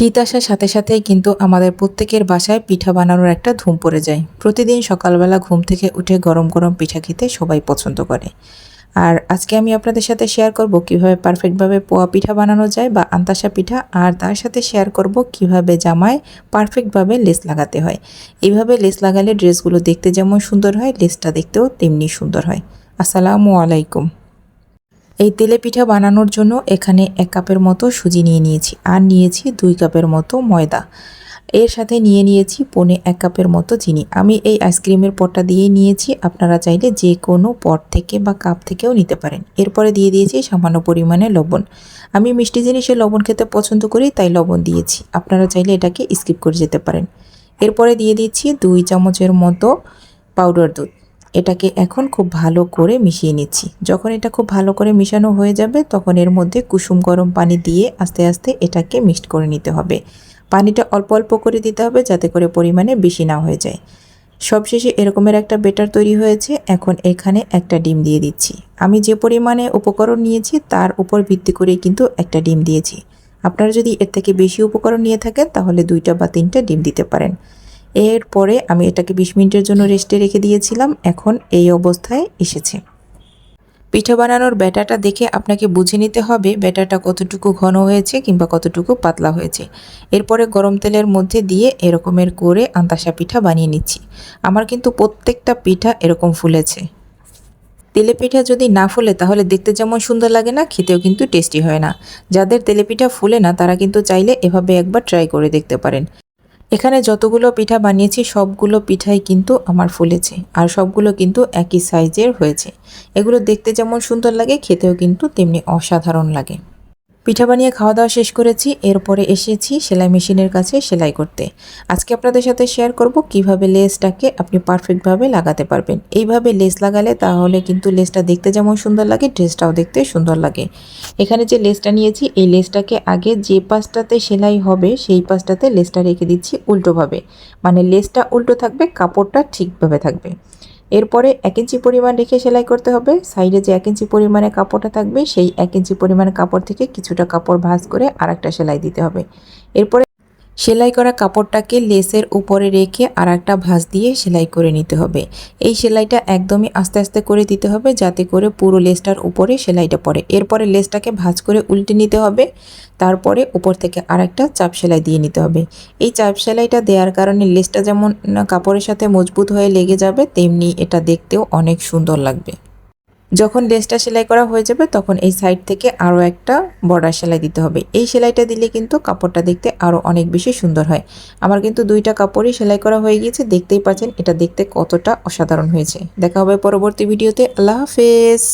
শীত আসার সাথে সাথেই কিন্তু আমাদের প্রত্যেকের বাসায় পিঠা বানানোর একটা ধুম পড়ে যায়। প্রতিদিন সকালবেলা ঘুম থেকে উঠে গরম গরম পিঠা খেতে সবাই পছন্দ করে। আর আজকে আমি আপনাদের সাথে শেয়ার করব কীভাবে পারফেক্টভাবে পোয়া পিঠা বানানো যায় বা আন্তাসা পিঠা, আর তার সাথে শেয়ার করব কীভাবে জামায় পারফেক্টভাবে লেস লাগাতে হয়। এইভাবে লেস লাগালে ড্রেসগুলো দেখতে যেমন সুন্দর হয় লেসটা দেখতেও তেমনি সুন্দর হয়। আসসালামু আলাইকুম। এই তেলে পিঠা বানানোর জন্য এখানে এক কাপের মতো সুজি নিয়ে নিয়েছি আর নিয়েছি দুই কাপের মতো ময়দা। এর সাথে নিয়ে নিয়েছি পনে এক কাপের মতো চিনি। আমি এই আইসক্রিমের পটটা দিয়ে নিয়েছি, আপনারা চাইলে যে কোনো পট থেকে বা কাপ থেকেও নিতে পারেন। এরপরে দিয়ে দিয়েছি সামান্য পরিমাণে লবণ। আমি মিষ্টি জিনিসে লবণ খেতে পছন্দ করি, তাই লবণ দিয়েছি। আপনারা চাইলে এটাকে স্কিপ করে যেতে পারেন। এরপরে দিয়ে দিচ্ছি দুই চামচের মতো পাউডার দুধ। এটাকে এখন খুব ভালো করে মিশিয়ে নিচ্ছি। যখন এটা খুব ভালো করে মিশানো হয়ে যাবে, তখন এর মধ্যে কুসুম গরম পানি দিয়ে আস্তে আস্তে এটাকে মিক্সড করে নিতে হবে। পানিটা অল্প অল্প করে দিতে হবে যাতে করে পরিমাণে বেশি না হয়ে যায়। সবশেষে এরকমের একটা বেটার তৈরি হয়েছে। এখন এখানে একটা ডিম দিয়ে দিচ্ছি। আমি যে পরিমাণে উপকরণ নিয়েছি, তার উপর ভিত্তি করে কিন্তু একটা ডিম দিয়েছি। আপনারা যদি এর থেকে বেশি উপকরণ নিয়ে থাকেন, তাহলে দুইটা বা তিনটা ডিম দিতে পারেন। এরপরে আমি এটাকে বিশ মিনিটের জন্য রেস্টে রেখে দিয়েছিলাম। এখন এই অবস্থায় এসেছে। পিঠা বানানোর ব্যাটাটা দেখে আপনাকে বুঝে নিতে হবে ব্যাটাটা কতটুকু ঘন হয়েছে কিংবা কতটুকু পাতলা হয়েছে। এরপরে গরম তেলের মধ্যে দিয়ে এরকমের করে আন্তাসা পিঠা বানিয়ে নিচ্ছি। আমার কিন্তু প্রত্যেকটা পিঠা এরকম ফুলেছে। তেলে পিঠা যদি না ফুলে তাহলে দেখতে যেমন সুন্দর লাগে না, খেতেও কিন্তু টেস্টি হয় না। যাদের তেলে পিঠা ফুলে না তারা কিন্তু চাইলে এভাবে একবার ট্রাই করে দেখতে পারেন। এখানে যতগুলো পিঠা বানিয়েছি, সবগুলো পিঠাই কিন্তু আমার ফুলেছে আর সবগুলো কিন্তু একই সাইজের হয়েছে। এগুলো দেখতে যেমন সুন্দর লাগে, খেতেও কিন্তু তেমনি অসাধারণ লাগে। পিঠা বানিয়ে খাওয়া দাওয়া শেষ করেছি, এরপরে এসেছি সেলাই মেশিনের কাছে সেলাই করতে। আজকে আপনাদের সাথে শেয়ার করব কীভাবে লেসটাকে আপনি পারফেক্টভাবে লাগাতে পারবেন। এইভাবে লেস লাগালে তাহলে কিন্তু লেসটা দেখতে যেমন সুন্দর লাগে ড্রেসটাও দেখতে সুন্দর লাগে। এখানে যে লেসটা নিয়েছি, এই লেসটাকে আগে যে পাশটাতে সেলাই হবে, সেই পাশটাতে লেসটা রেখে দিচ্ছি উল্টোভাবে। মানে লেসটা উল্টো থাকবে, কাপড়টা ঠিকভাবে থাকবে। এরপরে এক ইঞ্চি পরিমাণ রেখে সেলাই করতে হবে। সাইডে যে এক ইঞ্চি পরিমাণে কাপড়টা থাকবে, সেই এক ইঞ্চি পরিমাণে কাপড় থেকে কিছুটা কাপড় ভাঁজ করে আর সেলাই দিতে হবে। এরপরে সেলাই করা কাপড়টাকে লেসের উপরে রেখে আর একটা ভাঁজ দিয়ে সেলাই করে নিতে হবে। এই সেলাইটা একদমই আস্তে আস্তে করে দিতে হবে যাতে করে পুরো লেসটার উপরে সেলাইটা পড়ে। এরপরে লেসটাকে ভাঁজ করে উল্টে নিতে হবে। তারপরে উপর থেকে আর একটা চাপ সেলাই দিয়ে নিতে হবে। এই চাপ সেলাইটা দেওয়ার কারণে লেসটা যেমন কাপড়ের সাথে মজবুত হয়ে লেগে যাবে, তেমনি এটা দেখতেও অনেক সুন্দর লাগবে। যখন লেসটা সেলাই করা হয়ে যাবে, তখন এই সাইড থেকে আরও একটা বর্ডার সেলাই দিতে হবে। এই সেলাইটা দিলে কিন্তু কাপড়টা দেখতে আরও অনেক বেশি সুন্দর হয়। আমার কিন্তু দুইটা কাপড়ই সেলাই করা হয়ে গিয়েছে, দেখতেই পাচ্ছেন, এটা দেখতে কতটা অসাধারণ হয়েছে। দেখা হবে পরবর্তী ভিডিওতে, আল্লাহ হাফেজ!